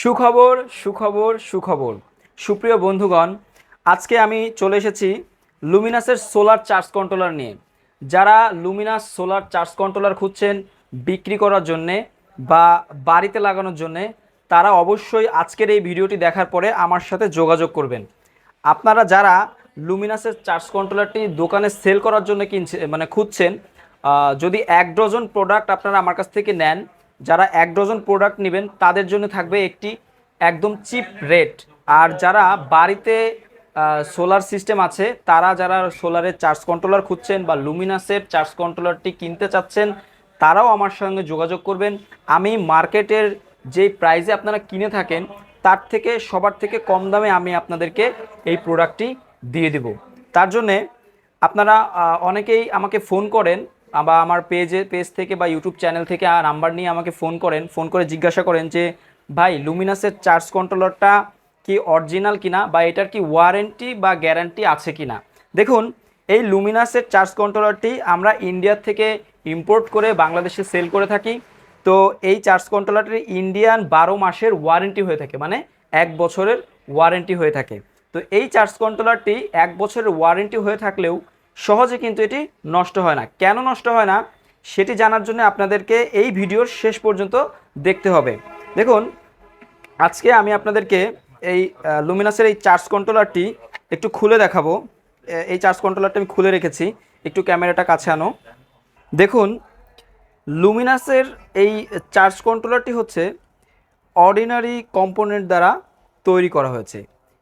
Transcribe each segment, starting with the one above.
সুখবর সুখবর সুখবর। সুপ্রিয় বন্ধুগণ, আজকে আমি চলে এসেছি লুমিনাসের সোলার চার্জ কন্ট্রোলার নিয়ে। যারা লুমিনাস সোলার চার্জ কন্ট্রোলার খুঁজছেন বিক্রি করার জন্যে বা বাড়িতে লাগানোর জন্যে, তারা অবশ্যই আজকের এই ভিডিওটি দেখার পরে আমার সাথে যোগাযোগ করবেন। আপনারা যারা লুমিনাসের চার্জ কন্ট্রোলারটি দোকানে সেল করার জন্য কিনছে মানে খুঁজছেন যদি এক ডজন প্রোডাক্ট আপনারা আমার কাছ থেকে নেন যারা এক ডজন প্রোডাক্ট নেবেন, তাদের জন্য থাকবে একটি একদম চিপ রেট আর যারা বাড়িতে সোলার সিস্টেম আছে, তারা যারা সোলারের চার্জ কন্ট্রোলার খুঁজছেন বা লুমিনাসের চার্জ কন্ট্রোলারটি কিনতে চাচ্ছেন, তারাও আমার সঙ্গে যোগাযোগ করবেন। আমি মার্কেটের যে প্রাইসে আপনারা কিনে থাকেন, তার থেকে, সবার থেকে কম দামে আমি আপনাদেরকে এই প্রোডাক্টটি দিয়ে দেব। তার জন্যে আপনারা অনেকেই আমাকে ফোন করেন বা আমার পেজে পেজ থেকে বা ইউটিউব চ্যানেল থেকে আর নাম্বার নিয়ে আমাকে ফোন করেন ফোন করে জিজ্ঞাসা করেন যে, ভাই লুমিনাসের চার্জ কন্ট্রোলারটা কি অরিজিনাল কিনা বা এটার কি ওয়ারেন্টি বা গ্যারান্টি আছে কিনা? দেখুন, এই লুমিনাসের চার্জ কন্ট্রোলারটি আমরা ইন্ডিয়া থেকে ইম্পোর্ট করে বাংলাদেশে সেল করে থাকি। তো এই চার্জ কন্ট্রোলারটির ইন্ডিয়ান বারো মাসের ওয়ারেন্টি হয়ে থাকে মানে এক বছরের ওয়ারেন্টি হয়ে থাকে। তো এই চার্জ কন্ট্রোলারটি এক বছরের ওয়ারেন্টি হয়ে থাকলেও সহজে কিন্তু এটি নষ্ট হয় না। কেন নষ্ট হয় না? সেটি জানার জন্য আপনাদেরকে এই ভিডিওর শেষ পর্যন্ত দেখতে হবে। দেখুন, আজকে আমি আপনাদেরকে এই লুমিনাসের এই চার্জ কন্ট্রোলারটি একটু খুলে দেখাবো। এই চার্জ কন্ট্রোলারটা আমি খুলে রেখেছি। একটু ক্যামেরাটা কাছে আনো। দেখুন লুমিনাসের এই চার্জ কন্ট্রোলারটি হচ্ছে অর্ডিনারি কম্পোনেন্ট দ্বারা তৈরি করা হয়েছে।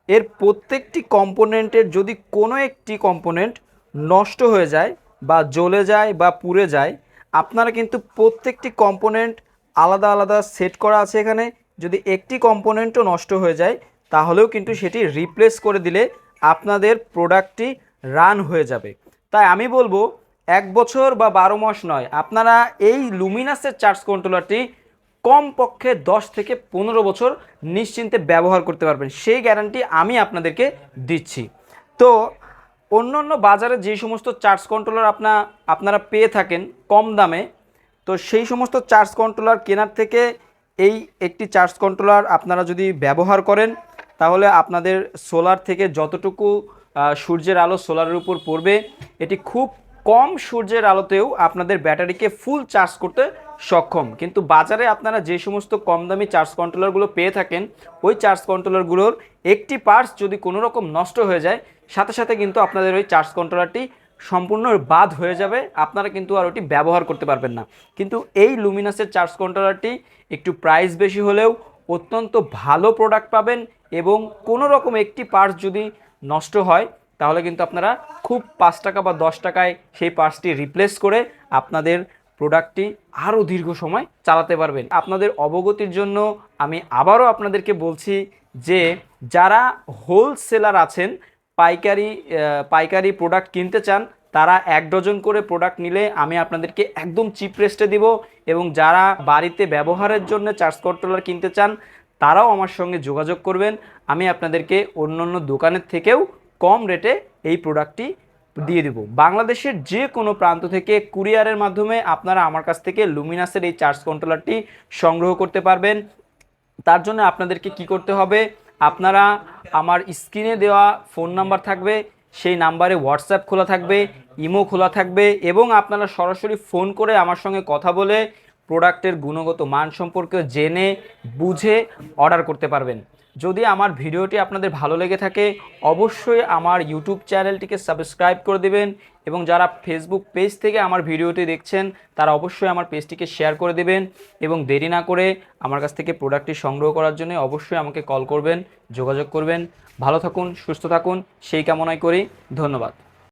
এর প্রত্যেকটি কম্পোনেন্টের যদি কোনো একটি কম্পোনেন্ট নষ্ট হয়ে যায় বা জ্বলে যায় বা পুড়ে যায়, আপনারা কিন্তু প্রত্যেকটি কম্পোনেন্ট আলাদা আলাদা সেট করা আছে এখানে। যদি একটি কম্পোনেন্টও নষ্ট হয়ে যায়, তাহলেও কিন্তু সেটি রিপ্লেস করে দিলে আপনাদের প্রোডাক্টটি রান হয়ে যাবে। তাই আমি বলব, এক বছর বা বারো মাস নয়, আপনারা এই লুমিনাসের চার্জ কন্ট্রোলারটি কমপক্ষে দশ থেকে পনেরো বছর নিশ্চিন্তে ব্যবহার করতে পারবেন। সেই গ্যারান্টি আমি আপনাদেরকে দিচ্ছি। তো অন্য অন্য বাজারে যে সমস্ত চার্জ কন্ট্রোলার আপনা, আপনারা পেয়ে থাকেন কম দামে, তো সেই সমস্ত চার্জ কন্ট্রোলার কেনার থেকে এই একটি চার্জ কন্ট্রোলার আপনারা যদি ব্যবহার করেন, তাহলে আপনাদের সোলার থেকে যতটুকু সূর্যের আলো সোলারের উপর পড়বে, এটি খুব কম সূর্যের আলোতেও আপনাদের ব্যাটারিকে ফুল চার্জ করতে সক্ষম। কিন্তু বাজারে আপনারা যে সমস্ত কম দামি চার্জ কন্ট্রোলারগুলো পেয়ে থাকেন, ওই চার্জ কন্ট্রোলারগুলোর একটি পার্টস যদি কোনো রকম নষ্ট হয়ে যায়, সাথে সাথে কিন্তু আপনাদের ওই চার্জ কন্ট্রোলারটি সম্পূর্ণ বাদ হয়ে যাবে, আপনারা কিন্তু আর ওটি ব্যবহার করতে পারবেন না। কিন্তু এই লুমিনাসের চার্জ কন্ট্রোলারটি একটু প্রাইস বেশি হলেও অত্যন্ত ভালো প্রোডাক্ট পাবেন এবং কোনো রকম একটি পার্টস যদি নষ্ট হয় তাহলে কিন্তু আপনারা খুব পাঁচ টাকা বা দশ টাকায় সেই পার্টসটি রিপ্লেস করে আপনাদের প্রোডাক্টটি আরও দীর্ঘ সময় চালাতে পারবেন। আপনাদের অবগতির জন্য আমি আবারও আপনাদেরকে বলছি যে যারা হোলসেলার আছেন, পাইকারি পাইকারি প্রোডাক্ট কিনতে চান, তারা এক ডজন করে প্রোডাক্ট নিলে আমি আপনাদেরকে একদম চিপ রেস্টে দিব এবং যারা বাড়িতে ব্যবহারের জন্য চার্জ কন্ট্রোলার কিনতে চান, তারাও আমার সঙ্গে যোগাযোগ করবেন। আমি আপনাদেরকে অন্য অন্য দোকানের থেকেও কম রেটে এই প্রোডাক্টটি দিয়ে দেব। বাংলাদেশের যে কোনো প্রান্ত থেকে কুরিয়ারের মাধ্যমে আপনারা আমার কাছ থেকে লুমিনাসের এই চার্জ কন্ট্রোলারটি সংগ্রহ করতে পারবেন। তার জন্য আপনাদেরকে কি করতে হবে? আপনারা আমার স্ক্রিনে দেওয়া ফোন নাম্বার থাকবে, সেই নাম্বারে হোয়াটসঅ্যাপ খোলা থাকবে ইমো খোলা থাকবে এবং আপনারা সরাসরি ফোন করে আমার সঙ্গে কথা বলে প্রোডাক্টের গুণগত মান সম্পর্কে জেনে, বুঝে অর্ডার করতে পারবেন। যদি আমার ভিডিওটি আপনাদের ভালো লেগে থাকে, অবশ্যই আমার ইউটিউব চ্যানেলটিকে সাবস্ক্রাইব করে দেবেন এবং যারা ফেসবুক পেজ থেকে আমার ভিডিওটি দেখছেন, তারা অবশ্যই আমার পেজটিকে শেয়ার করে দেবেন এবং দেরি না করে আমার কাছ থেকে প্রোডাক্টটি সংগ্রহ করার জন্য অবশ্যই আমাকে কল করবেন, যোগাযোগ করবেন। ভালো থাকুন, সুস্থ থাকুন, সেই কামনাই করি। ধন্যবাদ।